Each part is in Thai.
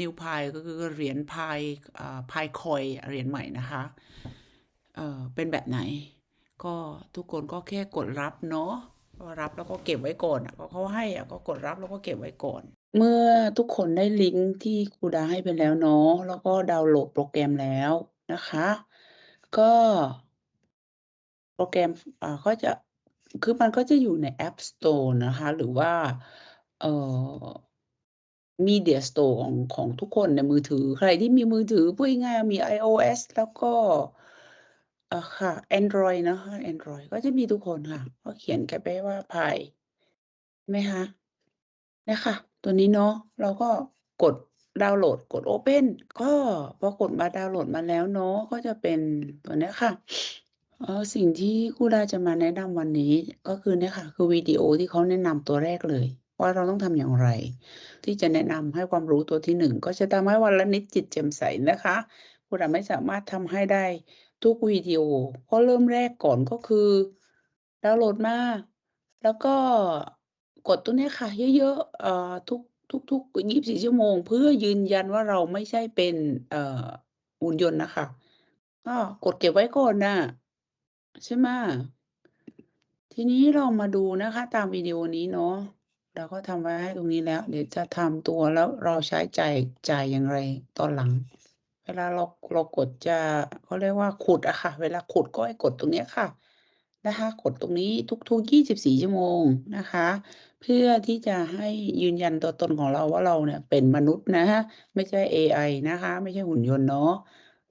นิวพายก็คือเหรียญพายพายคอยเหรียญใหม่นะคะเเป็นแบบไหน ก็ทุกคนก็แค่กดรับเนาะก็รับแล้วก็เก็บไว้ก่อนก็เขาให้ก็กดรับแล้วก็เก็บไว้ก่อน เมื่อทุกคนได้ลิงก์ที่ครูดาให้ไปแล้วเนาะแล้วก็ดาวน์โหลดโปรแกรมแล้วนะคะ ก็โปรแกรมอ่าก็จะคือมันก็จะอยู่ใน App Store นะคะ หรือว่าเอ่อ Media Store ของของทุกคนในมือถือ ใครที่มีมือถือพูดง่ายๆมี iOS แล้วก็อ่อค่ะแอนดรอยเนาะแอนดรอยก็จะมีทุกคนค่ะ ก็เขียนแค่ไปว่า Pi ใช่ไหมคะ?เนี่ยค่ะตัวนี้เนาะเราก็กดดาวน์โหลดกด Open ก็พอกดมาดาวน์โหลดมาแล้วเนาะก็จะเป็นตัวเนี้ยค่ะเออสิ่งที่ครูดาจะมาแนะนำวันนี้ก็คือเนี่ยค่ะ คือวิดีโอที่เขาแนะนำตัวแรกเลย ว่าเราต้องทำอย่างไร ที่จะแนะนำให้ความรู้ตัวที่1ก็จะทำให้วันละนิดจิตแจ่มใสนะคะครูดาไม่สามารถทำให้ได้ทุกวิดีโอก็เริ่มแรกก่อนก็คือดาวน์โหลดมา แล้วก็กดตัวนี้ค่ะ เยอะๆเอ่อทุกทุกๆ24ชั่วโมง เพื่อยืนยันว่าเราไม่ใช่เป็นหุ่นยนต์นะคะก็กดเก็บไว้ก่อนน่ะใช่ไหม?ทีนี้เรามาดูนะคะ ตามวิดีโอนี้เนาะ เราก็ทำไว้ให้ตรงนี้แล้ว เดี๋ยวจะทำตัวแล้วเราใช้จ่ายจ่ายอย่างไรตอนหลัง เวลาเราเรากดจะเขาเรียกว่าขุดอะค่ะ เวลาขุดก็ให้กดตรงนี้ค่ะนะคะกดตรงนี้ทุกๆ 24 ชั่วโมงนะคะ เพื่อที่จะให้ยืนยันตัวตนของเราว่าเราเนี่ยเป็นมนุษย์นะฮะไม่ใช่เอไอนะคะ ไม่ใช่หุ่นยนต์เนาะ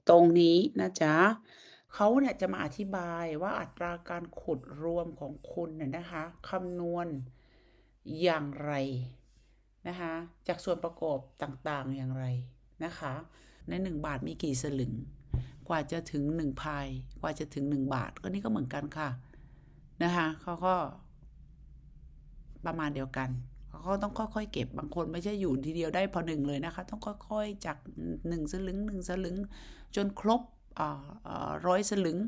ตรงนี้นะจ๊ะเขาเนี่ยจะมาอธิบายว่าอัตราการขุดรวมของคุณเนี่ยนะคะคำนวณ อย่างไรนะคะจากส่วนประกอบต่างๆอย่างไรนะคะ ใน 1 บาทมีกี่สลึง กว่าจะถึง1 Pi กว่าจะถึง 1 บาทก็นี่ก็เหมือนกันค่ะนะคะเขาก็ประมาณเดียวกันเขาก็ต้องค่อยๆ เก็บบางคนไม่ใช่อยู่ทีเดียวได้พอ1เลยนะคะ ต้องค่อยๆจาก1สลึง1สลึง จนครบอ่าอ่า100สลึง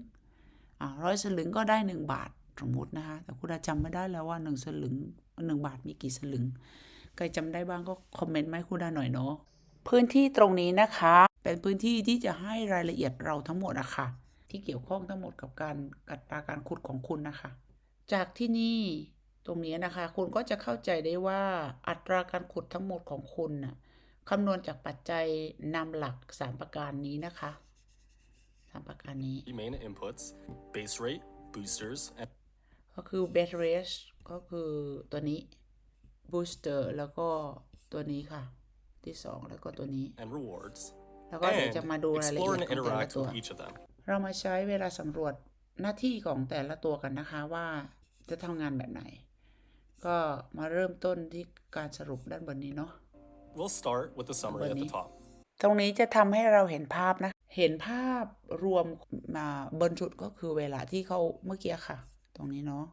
อ่า100สลึงก็ได้ 1 บาทสมมตินะคะแต่ครูดาจำไม่ได้แล้วว่า 1 สลึง 1บาทมีกี่สลึง ใครจำได้บ้างก็คอมเมนต์มาให้ครูดาหน่อยเนาะ พื้นที่ตรงนี้นะคะ เป็นพื้นที่ที่จะให้รายละเอียดเราทั้งหมดอะค่ะ ที่เกี่ยวข้องทั้งหมดกับการอัตราการขุดของคุณน่ะค่ะจากที่นี่ตรงนี้นะคะ คุณก็จะเข้าใจได้ว่าอัตราการขุดทั้งหมดของคุณน่ะคำนวณจากปัจจัยนำหลัก 3 ประการนี้นะคะ3ประการนี้ main inputs, base rate, boosters, and ก็คือ base rate ก็คือตัวนี้ booster แล้วก็ตัวนี้ค่ะ ที่2แล้วก็ตัวนี้ and rewards, แล้วก็เดี๋ยวจะ and มาดูรายละ explore เอียด and ของแต่ละ interact ตัว with each of them. เรามาใช้เวลาสำรวจหน้าที่ของแต่ละตัวกันนะคะว่าจะทำงานแบบไหน ก็มาเริ่มต้นที่การสรุปด้านบนนี้เนาะ We'll start with the summary at the top. ตรงนี้จะทำให้เราเห็นภาพนะ เห็นภาพรวมมาบนสุดก็คือเวลาที่เขาเมื่อกี้ค่ะ ตรงนี้เนาะ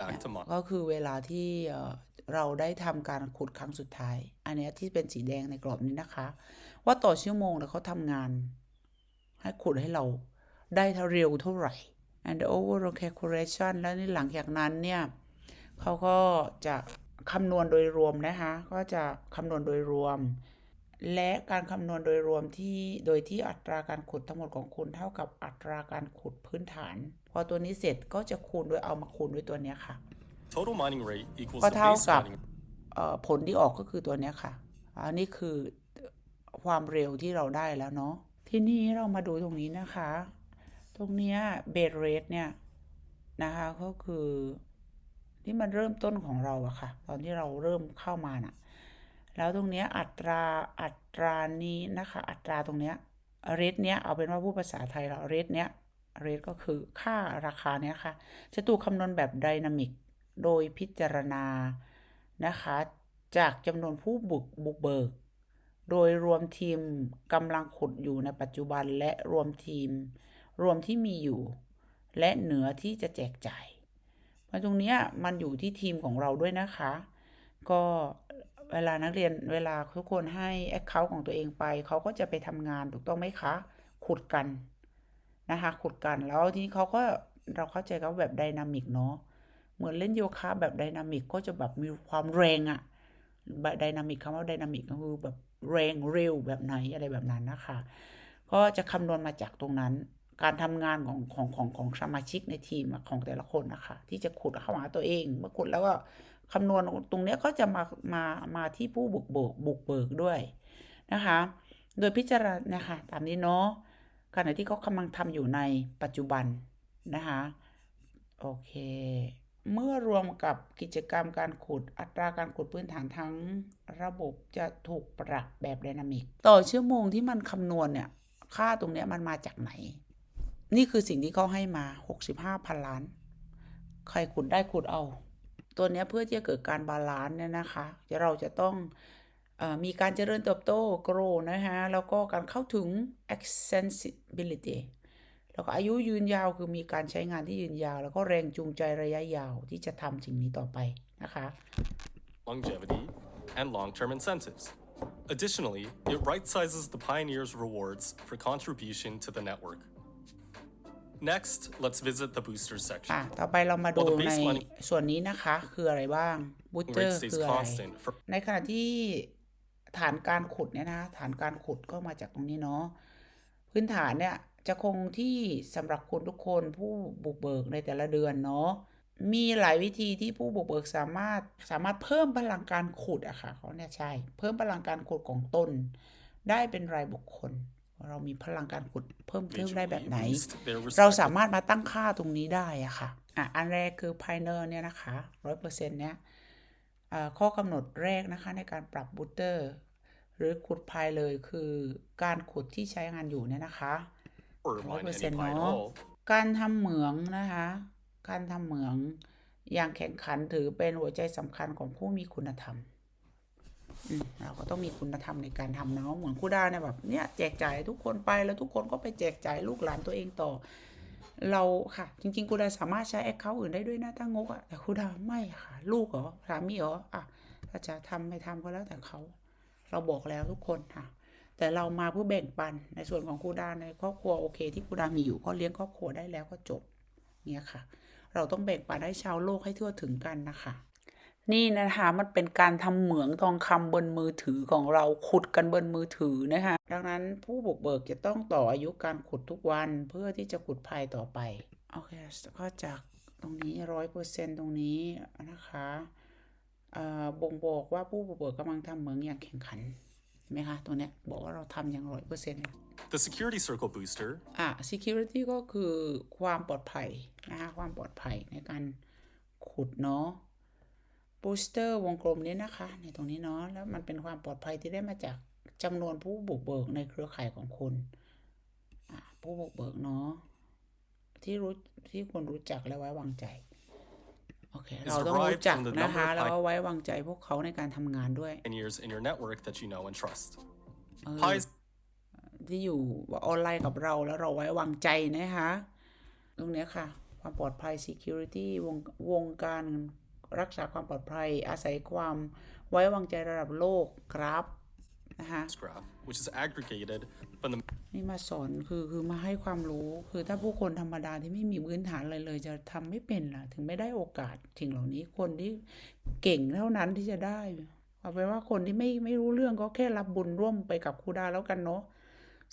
Back to mon- ก็คือเวลาที่เอ่อเราได้ทำการขุดครั้งสุดท้าย อันเนี้ยที่เป็นสีแดงในกรอบนี้นะคะ ว่าต่อชั่วโมงแล้วเขาทำงาน ให้ขุดให้เราได้เท่าเร็วเท่าไหร่ and the overall calculation แล้วในหลังจากนั้นเนี่ยเขาก็จะคำนวณโดยรวมนะคะ ก็จะคำนวณโดยรวม และการคำนวณโดยรวมที่โดยที่อัตราการขุดทั้งหมดของคุณเท่ากับอัตราการขุดพื้นฐาน พอตัวนี้เสร็จก็จะคูณด้วยเอามาคูณด้วยตัวเนี้ยค่ะ Total mining rate equals ก็ the เท่า base กับ mining เอ่อผลที่ออกก็คือตัวเนี้ยค่ะ อันนี้คือความเร็วที่เราได้แล้วเนาะ ทีนี้เรามาดูตรงนี้นะคะ ตรงเนี้ยเบสเรทเนี่ยนะคะก็คือที่มันเริ่มต้นของเราอะค่ะ ตอนที่เราเริ่มเข้ามาน่ะ แล้วตรงเนี้ยอัตราอัตรานี้นะคะ อัตราตรงเนี้ยเรทเนี้ยเอาเป็นว่าพูดภาษาไทยเราเรทเนี้ยเรทก็คือค่าราคาเนี้ยค่ะจะถูกคำนวณแบบไดนามิกโดยพิจารณานะคะ จากจำนวนผู้บุกบุกเบิก โดยรวมทีมกำลังขุดอยู่ในปัจจุบันและรวมทีม รวมที่มีอยู่ และเหนือที่จะแจกจ่ายมาตรงเนี้ยมันอยู่ที่ทีมของเราด้วยนะคะ ก็ เวลานักเรียนเวลาทุกคนให้ Account ของตัวเองไป เขาก็จะไปทำงานถูกต้องไหมคะ ขุดกันนะคะ ขุดกันแล้วทีนี้เขาก็เราเข้าใจเขาแบบไดนามิกเนาะเหมือนเล่นโยคะแบบไดนามิกก็จะแบบมีความแรงอะไดนามิกคำว่าไดนามิกก็คือแบบแรงเร็วแบบไหนอะไรแบบนั้นนะคะ ก็จะคำนวณมาจากตรงนั้น การทำงานของของของของสมาชิกในทีมของแต่ละคนนะคะ ที่จะขุดเข้าหาตัวเอง เมื่อขุดแล้วก็ คำนวณตรงนี้ก็จะมามามาที่ผู้บุกเบิกบุกเบิกด้วยนะคะ โดยพิจารณานะคะตามนี้เนาะขณะที่เขากำลังทำอยู่ในปัจจุบันนะคะโอเค เมื่อรวมกับกิจกรรมการขุดอัตราการขุดพื้นฐานทั้งระบบจะถูกปรับแบบไดนามิก ต่อชั่วโมงที่มันคำนวณเนี่ย ค่าตรงนี้มันมาจากไหน นี่คือสิ่งที่เขาให้มา 65พันล้าน ใครขุดได้ขุดเอา ตัวนี้เพื่อที่จะเกิดการบาลานซ์เนี่ยนะคะเราจะต้องอมีการเจริญเติบโต grow นะคะแล้วก็การเข้าถึง accessibility แล้วก็อายุยืนยาวคือมีการใช้งานที่ยืนยาว แล้วก็แรงจูงใจระยะยาวที่จะทำสิ่งนี้ต่อไปนะคะ longevity, and long-term incentives. Additionally, it right-sizes the pioneers' rewards for contribution to the network. Next, let's visit the boosters section. อะต่อไปเรามาดู Well, the ใน baseline ส่วนนี้นะคะ คืออะไรบ้างบูเตอ rate ร์ stays คืออะไร constant for ในขณะที่ฐานการขุดเนี่ยนะ ฐานการขุดก็มาจากตรงนี้เนาะพื้นฐานเนี่ยจะคงที่สำหรับคนทุกคนผู้บุกเบิกในแต่ละเดือนเนาะมีหลายวิธีที่ผู้บุกเบิกสามารถสามารถเพิ่มพลังการขุดอะค่ะเขาเนี่ยใช่ เพิ่มพลังการขุดของตนได้เป็นรายบุคคล เรามีพลังการขุดเพิ่มเพิ่มได้แบบไหน boost their เรา respective สามารถมาตั้งค่าตรงนี้ได้อะค่ะอะอันแรกคือ Pioneer เนี่ยนะคะร้อยเปอร์เซ็นต์เนี้ยอ่าข้อกำหนดแรกนะคะในการปรับบูตเตอร์หรือขุดพายเลยคือการขุดที่ใช้งานอยู่เนี่ยนะคะ or ร้อย mine เปอ any ร์เซ็นต์ pine เนาะ hole. การทำเหมืองนะคะ การทำเหมืองอย่างแข่งขันถือเป็นหัวใจสำคัญของผู้มีคุณธรรมอืม เราก็ต้องมีคุณธรรมในการทำเนาะเหมือนคูดาเนี่ยแบบเนี้ยแจกจ่ายทุกคนไปแล้วทุกคนก็ไปแจกจ่ายลูกหลานตัวเองต่อ เราค่ะ จริงๆคูดาสามารถใช้แอคเคาท์อื่นได้ด้วยนะถ้างกอะแต่คูดาไม่ค่ะ ลูกเหรอสามีเหรออะถ้าจะทำไม่ทำก็แล้วแต่เขา เราบอกแล้วทุกคนค่ะ แต่เรามาเพื่อแบ่งปันในส่วนของคูดาในครอบครัวโอเค ที่คูดามีอยู่ก็เลี้ยงครอบครัวได้แล้วก็จบเนี่ยค่ะ เราต้องแบ่งปันให้ชาวโลกให้ทั่วถึงกันนะคะ นี่นะคะมันเป็นการทำเหมืองทองคำบนมือถือของเราขุดกันบนมือถือนะคะ ดังนั้นผู้บุกเบิกจะต้องต่ออายุการขุดทุกวันเพื่อที่จะขุดภายต่อไปโอเคก็จากตรงนี้ร้อยเปอร์เซ็นตรงนี้นะคะเอ่อบ่งบอกว่าผู้บุกเบิกกำลังทำเหมืองอย่างแข่งขันเห็นไหมคะตัวเนี้ยบอกว่าเราทำอย่างร้อยเปอร์เซ็นต์ The security circle booster อะ security ก็คือความปลอดภัยนะคะความปลอดภัยในการขุดเนาะ booster วงกลมนี้นะคะ ในตรงนี้เนาะแล้วมันเป็นความปลอดภัยที่ได้มาจากจำนวนผู้บุกเบิกในเครือข่ายของคุณอะผู้บุกเบิกเนาะที่รู้ที่คุณรู้จักและไว้วางใจโอเค Is เราต้องรู้ derived จัก from the นะคะ number of แล้วก็ไว้วางใจพวกเขาในการทำงานด้วย pioneers in your network that you know and trust. เออ Pies ที่อยู่ออนไลน์กับเราแล้วเราไว้วางใจนะคะ ตรงเนี้ยค่ะ ความปลอดภัย security วงวงการ รักษาความปลอดภัย อาศัยความไว้วางใจระดับโลกครับนะคะ graph, which is aggregated from the นี่มาสอนคือคือมาให้ความรู้คือถ้าผู้คนธรรมดาที่ไม่มีพื้นฐานอะไรเลย จะทำไม่เป็นล่ะ ถึงไม่ได้โอกาสสิ่งเหล่านี้คนที่เก่งเท่านั้นที่จะได้เอาไปนว่าคนที่ไม่ไม่รู้เรื่องก็แค่รับบุญร่วมไปกับครูดาแล้วกันเนาะ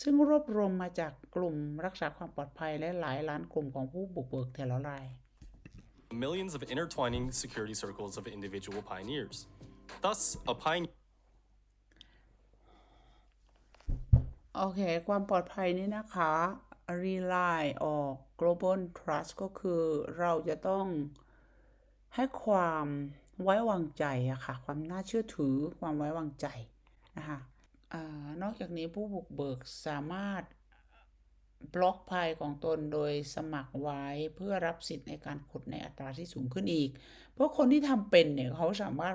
ซึ่งรวบรวมมาจากกลุ่มรักษาความปลอดภัยและหลายล้านกลุ่มของผู้บุกเบิกแต่ละราย millions of intertwining security circles of individual pioneers. Thus, a pioneer โอเค ความปลอดภัยนี้นะคะ rely ออก global trust ก็คือเราจะต้องให้ความไว้วางใจอะค่ะ ความน่าเชื่อถือความไว้วางใจนะคะอานอกจากนี้ผู้บุกเบิกสามารถ บล็อกภัยของตนโดยสมัครไว้เพื่อรับสิทธิ์ในการขุดในอัตราที่สูงขึ้นอีก เพราะคนที่ทำเป็นเนี่ยเขาสามารถ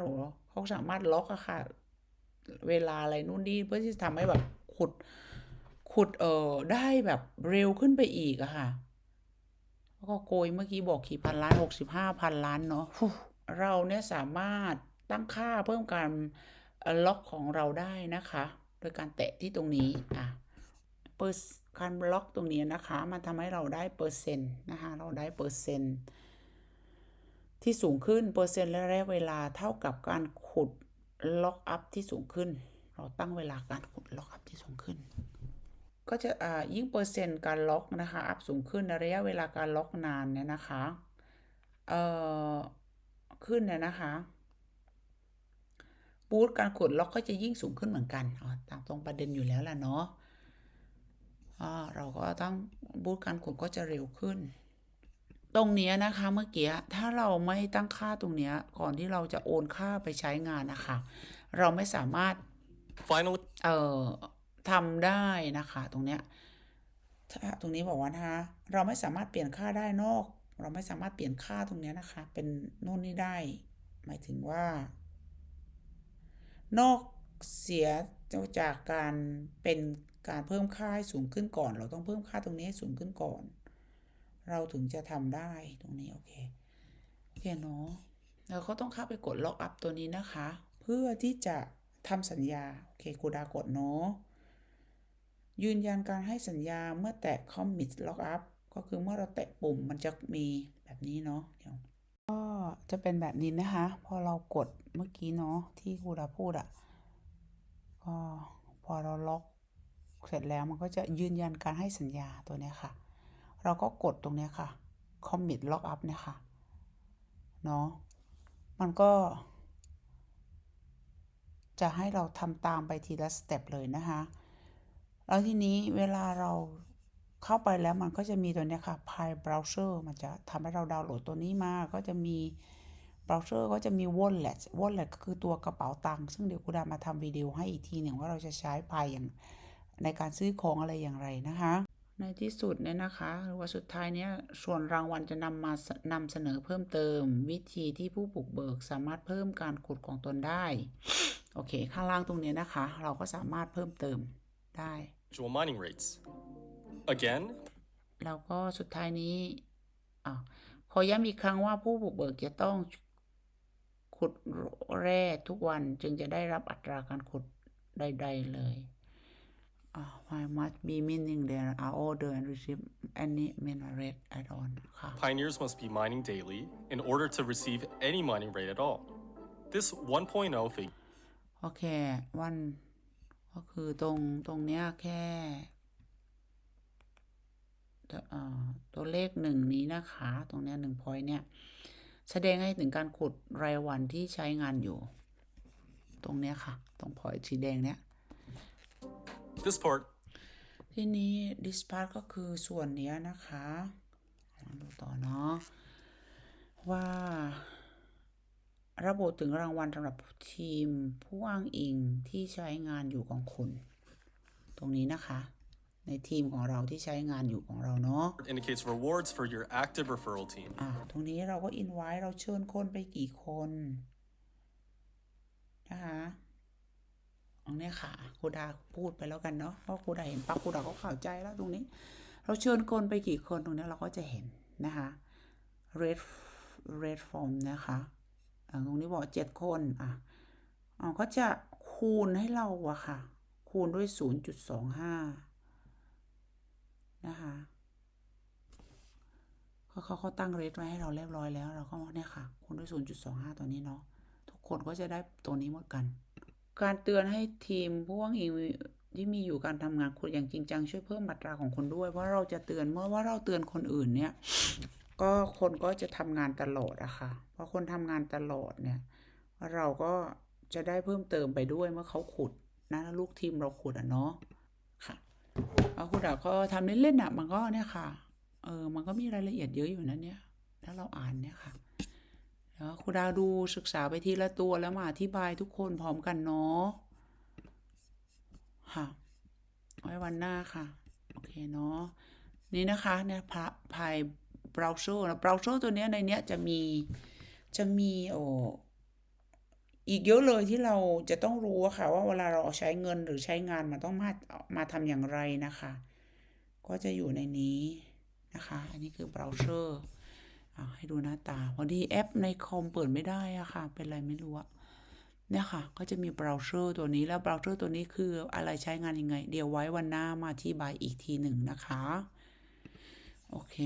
เขาสามารถล็อกอะค่ะเวลาอะไรนู่นนี่เพื่อที่จะทำให้แบบขุดขุดเออได้แบบเร็วขึ้นไปอีกอะค่ะแล้วก็โกยเมื่อกี้บอกกี่พันล้านหกสิบห้าพันล้านเนาะเราเนี่ยสามารถตั้งค่าเพิ่มการล็อกของเราได้นะคะ โดยการแตะที่ตรงนี้อะเปอร์ การบล็อกตรงนี้นะคะ มันทำให้เราได้เปอร์เซ็นต์นะคะ เราได้เปอร์เซ็นต์ที่สูงขึ้นเปอร์เซ็นต์และระยะเวลาเท่ากับการขุดล็อกอัพที่สูงขึ้น เราตั้งเวลาการกดล็อกอัพที่สูงขึ้น ก็จะอ่ายิ่งเปอร์เซ็นต์การล็อกนะคะอัพสูงขึ้นระยะเวลาการล็อกนานเนี่ยนะคะเอ่อขึ้นเนี่ยนะคะบูตการกดล็อกก็จะยิ่งสูงขึ้นเหมือนกันอ๋อตามตรงประเด็นอยู่แล้วล่ะเนาะ เราก็ต้องบูตการกดก็จะเร็วขึ้น ตรงเนี้ยนะคะเมื่อกี้ถ้าเราไม่ตั้งค่าตรงเนี้ยก่อนที่เราจะโอนค่าไปใช้งานนะคะ เราไม่สามารถ Finally, เอ่อทำได้นะคะตรงเนี้ยถ้าตรงนี้บอกว่านะคะเราไม่สามารถเปลี่ยนค่าได้นอก เราไม่สามารถเปลี่ยนค่าตรงเนี้ยนะคะ เป็นโน่นนี่ได้ หมายถึงว่า นอกเสียจากการเป็น การเพิ่มค่าให้สูงขึ้นก่อน เราต้องเพิ่มค่าตรงนี้ให้สูงขึ้นก่อน เราถึงจะทำได้ตรงนี้โอเคโอเคเนาะแล้วก็ต้องเข้าไปกดล็อกอัพตัวนี้นะคะ เพื่อที่จะทำสัญญาโอเคกูดากดเนาะยืนยันการให้สัญญาเมื่อแตะ commit lock up ก็คือเมื่อเราแตะปุ่มมันจะมีแบบนี้เนาะเดี๋ยวก็จะเป็นแบบนี้นะคะ พอเรากดเมื่อกี้เนาะที่กูดาพูดอะ่ะก็พอเราล็อก เสร็จแล้วมันก็จะยืนยันการให้สัญญาตัวนี้ค่ะ เราก็กดตรงนี้ค่ะ commit lock up เนี่ยค่ะ เนาะ มันก็ จะให้เราทำตามไปทีละสเต็ปเลยนะคะ แล้วทีนี้เวลาเราเข้าไปแล้วมันก็จะมีตัวนี้ค่ะ Pi Browser มันจะทำให้เราดาวน์โหลดตัวนี้มา ก็จะมี Browser ก็จะมี Wallet Wallet ก็คือตัวกระเป๋าตังค์ ซึ่งเดี๋ยวกูดามาทำวิดีโอให้อีกทีหนึ่งว่าเราจะใช้ Pi อย่าง ในการซื้อของอะไรอย่างไรนะคะ ในที่สุดเนี่ยนะคะ หรือว่าสุดท้ายเนี้ยส่วนรางวัลจะนำมานำเสนอเพิ่มเติม วิธีที่ผู้บุกเบิกสามารถเพิ่มการขุดของตนได้ โอเค ข้างล่างตรงเนี้ยนะคะ เราก็สามารถเพิ่มเติมได้ individual mining rates. Again, แล้วก็สุดท้ายนี้อะขอย้ำอีกครั้งว่าผู้บุกเบิกจะต้องขุดแร่ทุกวันจึงจะได้รับอัตราการขุดใด ๆ เลยอ่า why must be meaning there are order and receive any mineral at all ค่ะ pioneers must be mining daily in order to receive any mining rate at all. This 1.0 figure โอเควันก็คือตรงตรงเนี้ยแค่ตัวเอ่อตัวเลขหนึ่งนี้นะคะ ตรงเนี้ยหนึ่งพอยเนี่ย แสดงให้ถึงการขุดรายวันที่ใช้งานอยู่ ตรงเนี้ยค่ะ ตรงพอยสีแดงเนี้ย This part ทีนี้ this part ก็คือส่วนเนี้ยนะคะลองดูต่อเนาะว่าระบุถึงรางวัลสำหรับทีมผู้อ้างอิงที่ใช้งานอยู่ของคุณ ตรงนี้นะคะ ในทีมของเราที่ใช้งานอยู่ของเราเนาะ indicates rewards for your active referral team. อ่าตรงนี้เราก็อินไว้เราเชิญคนไปกี่คนนะคะ ตรงเนี้ยค่ะครูดาพูดไปแล้วกันเนาะเพราะครูดาเห็นปั๊บครูดาก็เข้าใจแล้วตรงนี้ เราเชิญคนไปกี่คนตรงนี้เราก็จะเห็นนะคะ red red form นะคะอ่าตรงนี้บอกเจ็ดคนอะอ๋อก็จะคูณให้เราอะค่ะ คูณด้วยศูนย์จุดสองห้านะคะเขาเขาเขาตั้งเรทไว้ให้เราเรียบร้อยแล้ว เราก็เนี่ยค่ะ คูณด้วย 0.25 ตัวนี้เนาะ ทุกคนก็จะได้ตัวนี้หมดกัน การเตือนให้ทีมผู้ว่างอิงที่มีอยู่การทำงานคุณอย่างจริงจังช่วยเพิ่มอัตราของคุณด้วย เพราะเราจะเตือนเมื่อว่าเราเตือนคนอื่นเนี่ย ก็คนก็จะทำงานตลอดอะค่ะเพราะคนทำงานตลอดเนี่ย เราก็จะได้เพิ่มเติมไปด้วยเมื่อเขาขุดนะลูกทีมเราขุดอะเนาะค่ะเอาคุณดาก็ทำเล่นๆอะมันก็เนี่ยค่ะเออมันก็มีรายละเอียดเยอะอยู่นะเนี่ย ถ้าเราอ่านเนี่ยค่ะ แล้วคุณดาวดูศึกษาไปทีละตัวแล้วมาอธิบายทุกคนพร้อมกันเนาะค่ะ ไว้วันหน้าค่ะ โอเคเนาะนี่นะคะเนี่ยพะพายเบราว์เซอร์นะเบราว์เซอร์ตัวเนี้ยในเนี้ยจะมีจะมีโออีกเยอะเลยที่เราจะต้องรู้อะค่ะ ว่าเวลาเราใช้เงินหรือใช้งานมันต้องมามาทำอย่างไรนะคะ ก็จะอยู่ในนี้นะคะ อันนี้คือเบราว์เซอร์ ให้ดูหน้าตา พอดีแอปในคอมเปิดไม่ได้อะค่ะ เป็นไรไม่รู้อะเนี่ยค่ะ ก็จะมีเบราว์เซอร์ตัวนี้แล้วเบราว์เซอร์ตัวนี้คืออะไรใช้งานยังไง เดี๋ยวไว้วันหน้ามาที่บายอีกทีหนึ่งนะคะ โอเค